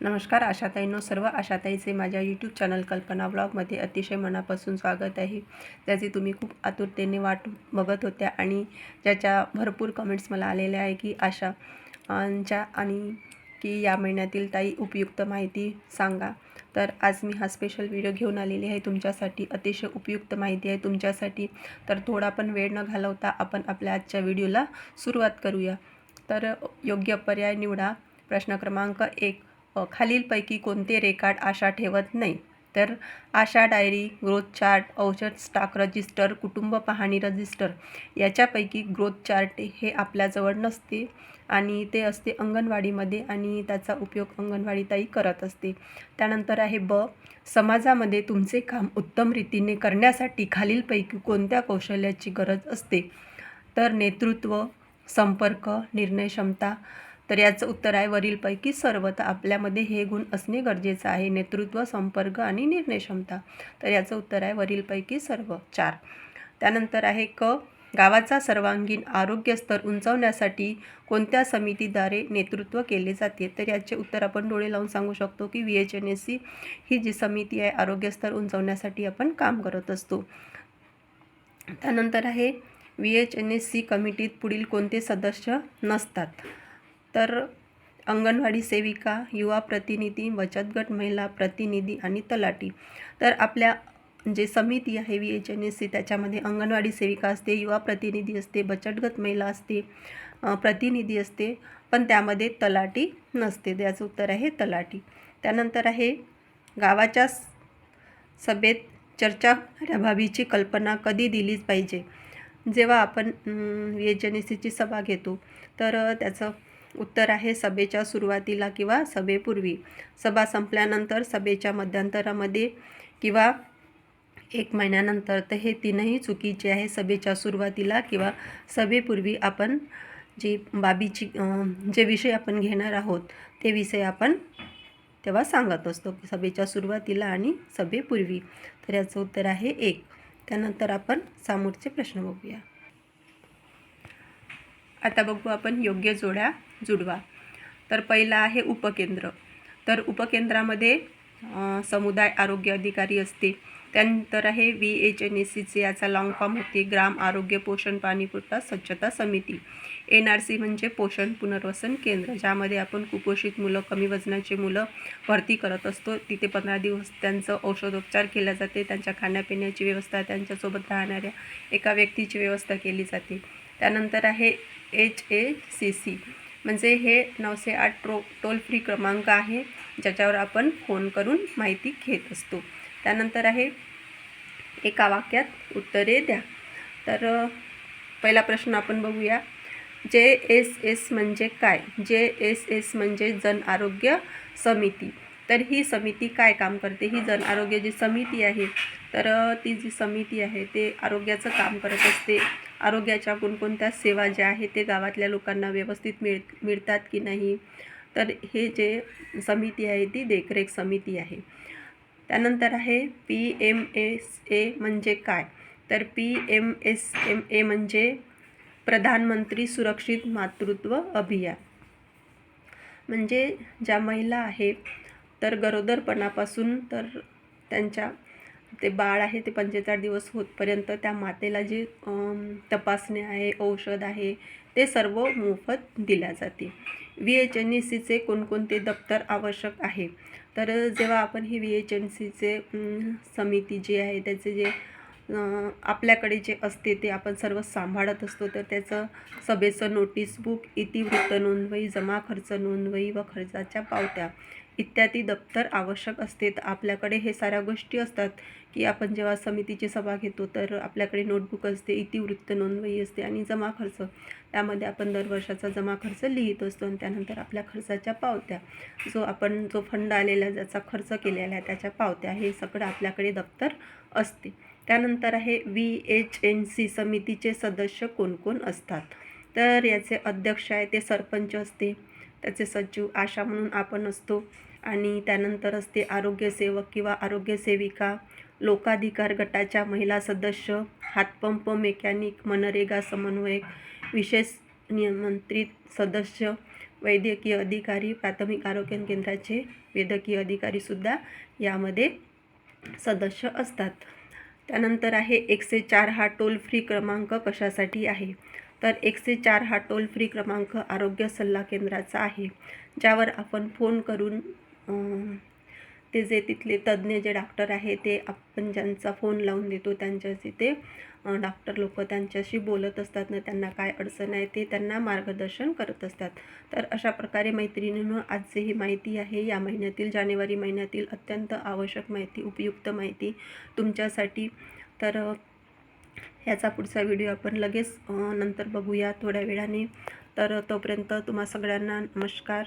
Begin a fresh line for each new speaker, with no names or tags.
नमस्कार आशाताईंनो सर्व आशाताईचे माझ्या यूट्यूब चॅनल कल्पना ब्लॉगमध्ये अतिशय मनापासून स्वागत आहे. ज्याची तुम्ही खूप आतुरतेने वाट बघत होत्या आणि ज्याच्या भरपूर कमेंट्स मला आलेल्या आहे की आशाच्या आणि की या महिन्यातील ताई उपयुक्त माहिती सांगा. तर आज मी हा स्पेशल व्हिडिओ घेऊन आलेली आहे. तुमच्यासाठी अतिशय उपयुक्त माहिती आहे. तुमच्यासाठी तर थोडा पण वेळ न घालवता आपण आपल्या आजच्या व्हिडिओला सुरुवात करूया. तर योग्य पर्याय निवडा. प्रश्न क्रमांक एक खालीलपैकी कोणते रेकॉर्ड आशा ठेवत नाही? तर आशा डायरी ग्रोथ चार्ट औषध स्टॉक रजिस्टर कुटुंब पाहणी रजिस्टर याच्यापैकी ग्रोथ चार्ट हे आपल्याजवळ नसते आणि ते असते अंगणवाडीमध्ये आणि त्याचा उपयोग अंगणवाडीताई करत असते. त्यानंतर आहे ब समाजामध्ये तुमचे काम उत्तम रीतीने करण्यासाठी खालीलपैकी कोणत्या कौशल्याची गरज असते? तर नेतृत्व संपर्क निर्णय क्षमता तर याचं उत्तर आहे वरीलपैकी सर्व तर आपल्यामध्ये हे गुण असणे गरजेचं आहे. नेतृत्व संपर्क आणि निर्णय क्षमता. तर याचं उत्तर आहे वरीलपैकी सर्व चार. त्यानंतर आहे क. गावाचा सर्वांगीण आरोग्य स्तर उंचावण्यासाठी कोणत्या समितीद्वारे नेतृत्व केले जाते? तर याचे उत्तर आपण डोळे लावून सांगू शकतो की V H N S C ही जी समिती आहे आरोग्य स्तर उंचावण्यासाठी आपण काम करत असतो. त्यानंतर आहे V H N S C कमिटीत पुढील कोणते सदस्य नसतात? तर अंगणवाडी सेविका युवा प्रतिनिधी बचत गट महिला प्रतिनिधी आणि तलाठी. तर आपल्या जे समिती आहे V H N S C त्याच्यामध्ये अंगणवाडी सेविका असते युवा प्रतिनिधी असते बचत गट महिला असते प्रतिनिधी असते पण त्यामध्ये तलाठी नसते. त्याचं उत्तर आहे तलाठी. त्यानंतर आहे गावाच्या सभेत चर्चा होण्याबाबीची कल्पना कधी दिलीच पाहिजे? जेव्हा आपण व्ही एच एन एस सीची सभा घेतो तर त्याचं उत्तर आहे सभेच्या सुरुवातीला किंवा सभेपूर्वी. सभा संपल्यानंतर सभेच्या मध्यंतरामध्ये किंवा एक महिन्यानंतर. तर हे तीनही चुकीचे आहे सभेच्या सुरुवातीला किंवा सभेपूर्वी आपण जी बाबीची जे विषय आपण घेणार आहोत ते विषय आपण तेव्हा सांगत असतो की सभेच्या सुरुवातीला आणि सभेपूर्वी. तर याचं उत्तर आहे एक. त्यानंतर आपण समोरचे प्रश्न बघूया. आता बघू आपण योग्य जोड्या जुडवा. तर पहिला आहे उपकेंद्र. तर उपकेंद्रामध्ये समुदाय आरोग्य अधिकारी असते त्यानंतर आहे व्ही एच एन एस सीचे याचा लॉंग फॉर्म होते. ग्राम आरोग्य पोषण पाणीपुरता स्वच्छता समिती. एन आर सी म्हणजे पोषण पुनर्वसन केंद्र ज्यामध्ये आपण कुपोषित मुलं कमी वजनाची मुलं भरती करत असतो. तिथे पंधरा दिवस त्यांचं औषधोपचार केला जाते. त्यांच्या खाण्यापिण्याची व्यवस्था त्यांच्यासोबत राहणाऱ्या एका व्यक्तीची व्यवस्था केली जाते. त्यानंतर आहे एच ए सी सी. म्हणजे हे नऊशे आठ ट्रो टोल फ्री क्रमांक आहे ज्याच्यावर आपण फोन करून माहिती घेत असतो. त्यानंतर आहे एका वाक्यात उत्तरे द्या. तर पहिला प्रश्न आपण बघूया. जे एस एस म्हणजे काय? जे एस एस म्हणजे जन आरोग्य समिती. तर ही समिती काय काम करते? ही जन आरोग्य जी समिती आहे तर ती जी समिती आहे ते आरोग्याचं काम करत असते. आरोग्याच्या कोणकोणत्या सेवा ज्या आहेत ते गावातल्या लोकांना व्यवस्थित मिळ मिळतात की नाही? तर हे जे समिती आहे ती देखरेख समिती आहे. त्यानंतर आहे पी एम एस ए म्हणजे काय? तर P M S M A म्हणजे प्रधानमंत्री सुरक्षित मातृत्व अभियान. म्हणजे ज्या महिला आहेत तर गरोदरपणापासून तर त्यांच्या ते बाळ आहे ते पंचेचाळीस दिवस होतपर्यंत त्या मातेला जे तपासणी आहे औषध आहे ते सर्व मोफत दिल्या जाते. व्ही एच एन ई सीचे कोणकोणते दप्तर आवश्यक आहे? तर जेव्हा आपण ही व्ही एच एन सीचे समिती जी आहे त्याचे जे आपल्याकडे जे असते ते आपण सर्व सांभाळत असतो तर त्याचं सभेचं नोटीस बुक इतिवृत्त नोंदवही जमा खर्च नोंदवही व खर्चाच्या पावत्या इत्यादी दप्तर आवश्यक असते. तर आपल्याकडे हे साऱ्या गोष्टी असतात की आपण जेव्हा समितीची सभा घेतो तर आपल्याकडे नोटबुक असते इतिवृत्त नोंदवही असते आणि जमा खर्च. त्यामध्ये आपण दर वर्षाचा जमा खर्च लिहित असतो आणि त्यानंतर आपल्या खर्चाच्या पावत्या. जो आपण जो फंड आलेला ज्याचा खर्च केलेला आहे त्याच्या पावत्या हे सगळं आपल्याकडे दप्तर असते. त्यानंतर आहे व्ही एच एन सी समितीचे सदस्य कोण कोण असतात? तर याचे अध्यक्ष आहे ते सरपंच असते त्याचे सचिव आशा म्हणून आपण असतो. आणि त्यानंतर असते आरोग्यसेवक किंवा आरोग्यसेविका लोकाधिकार गटाच्या महिला सदस्य हातपंप मेकॅनिक मनरेगा समन्वयक विशेष नियमंत्रित सदस्य वैद्यकीय अधिकारी प्राथमिक आरोग्य केंद्राचे वैद्यकीय अधिकारीसुद्धा यामध्ये सदस्य असतात. त्यानंतर आहे एकशे चार हा टोल फ्री क्रमांक कशासाठी आहे? तर एकशे चार हा टोल फ्री क्रमांक आरोग्य सल्ला केंद्राचा आहे. ज्यावर आपण फोन करून ते जे तिथले तज्ज्ञ जे डॉक्टर आहे ते आपण ज्यांचा फोन लावून देतो त्यांच्याशी ते डॉक्टर लोक त्यांच्याशी बोलत असतात. ना त्यांना काय अडचण आहे ते त्यांना मार्गदर्शन करत असतात. तर अशा प्रकारे मैत्रिणीनं आज ही माहिती आहे या महिन्यातील जानेवारी महिन्यातील अत्यंत आवश्यक माहिती उपयुक्त माहिती तुमच्यासाठी. तर ह्याचा पुढचा व्हिडिओ आपण लगेच नंतर बघूया थोड्या वेळाने. तर तोपर्यंत तुम्हा सगळ्यांना नमस्कार.